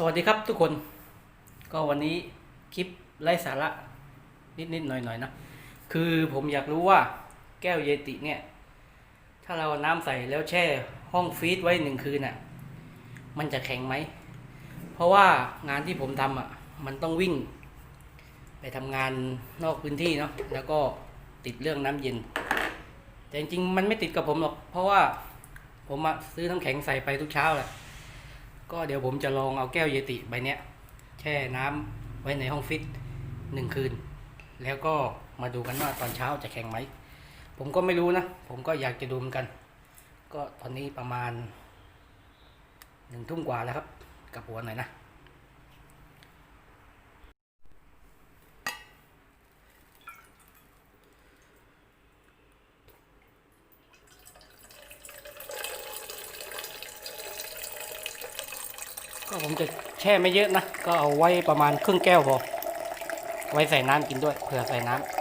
สวัสดีครับทุกคน ก็วันนี้คลิปไร้สาระนิดๆหน่อยๆนะคือผมอยากรู้ว่าแก้วเยติเนี่ย ถ้าเราน้ำใส่แล้วแช่ห้องฟรีซไว้หนึ่งคืนน่ะ มันจะแข็งไหม เพราะว่างานที่ผมทำอะ มันต้องวิ่ง ไปทำงานนอกพื้นที่เนาะแล้วก็ติดเรื่องน้ำเย็น แต่จริงๆมันไม่ติดกับผมหรอก เพราะว่าผมอะซื้อน้ำแข็งใส่ไปทุกเช้าแหละ ก็เดี๋ยวผมจะลองเอาแก้วเยติใบเนี้ย แช่น้ำไว้ในห้องฟิตหนึ่งคืน แล้วก็มาดูกันว่าตอนเช้าจะแข็งไหม ผมก็ไม่รู้นะ ผมก็อยากจะดูเหมือนกัน ก็ตอนนี้ประมาณหนึ่งทุ่มกว่าแล้วครับ กับหัวหน่อยนะ ก็ผมจะแช่ไม่เยอะนะ ก็เอาไว้ประมาณครึ่งแก้วพอ ไว้ใส่น้ำกินด้วย เผื่อใส่น้ำ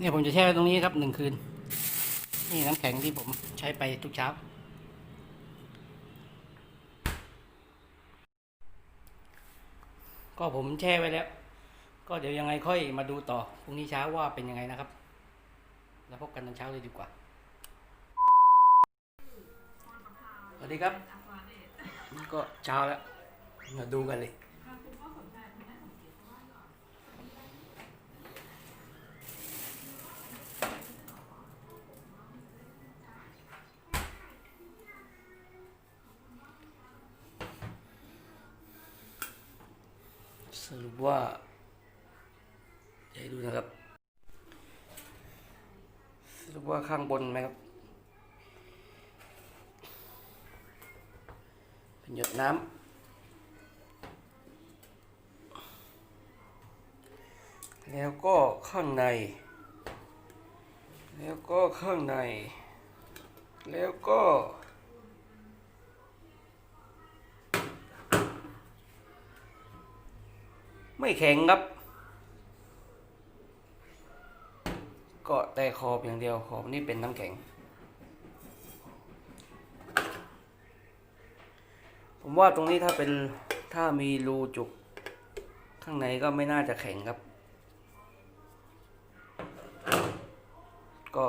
เนี่ยผมจะแช่ตรงนี้ครับหนึ่งคืน นี่น้ำแข็งที่ผมใช้ไปทุกเช้า ก็ผมแช่ไว้แล้ว ก็เดี๋ยวยังไงค่อยมาดูต่อพรุ่งนี้เช้าว่าเป็นยังไงนะครับ แล้วพบกันตอนเช้าเลยดีกว่า สวัสดีครับนี่ก็เช้าแล้ว มาดูกันเลย รุปว่าจะให้ดูนะครับ สรุปว่าข้างบนไหมครับ เป็นหยดน้ำ แล้วก็ข้างใน แล้วก็ข้างใน แล้วก็ ไม่แข็งครับ ก็แต่ขอบอย่างเดียวขอบนี่เป็นน้ำแข็ง ผมว่าตรงนี้ถ้าเป็นถ้ามีรูจุก ข้างในก็ไม่น่าจะแข็งครับ ก็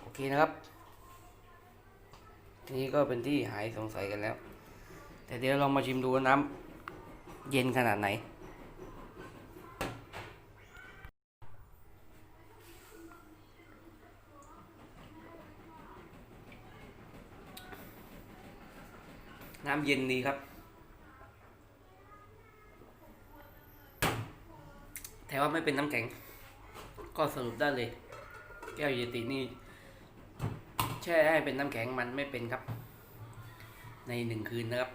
โอเคนะครับ ทีนี้ก็เป็นที่หายสงสัยกันแล้ว แต่เดี๋ยวเรามาชิมดูว่าน้ำเย็นขนาดไหน น้ำเย็นดีครับ แต่ว่าไม่เป็นน้ำแข็ง ก็สรุปได้เลย แก้วเยตินี่ แช่ให้เป็นน้ำแข็งมันไม่เป็นครับ ในหนึ่งคืนนะครับ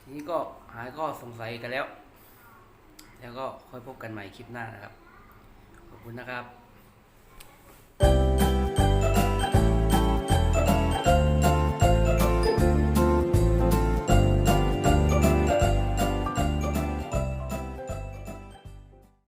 ทีนี้ก็หายก็สงสัยกันแล้ว แล้วก็ค่อยพบกันใหม่คลิปหน้านะครับ ขอบคุณนะครับ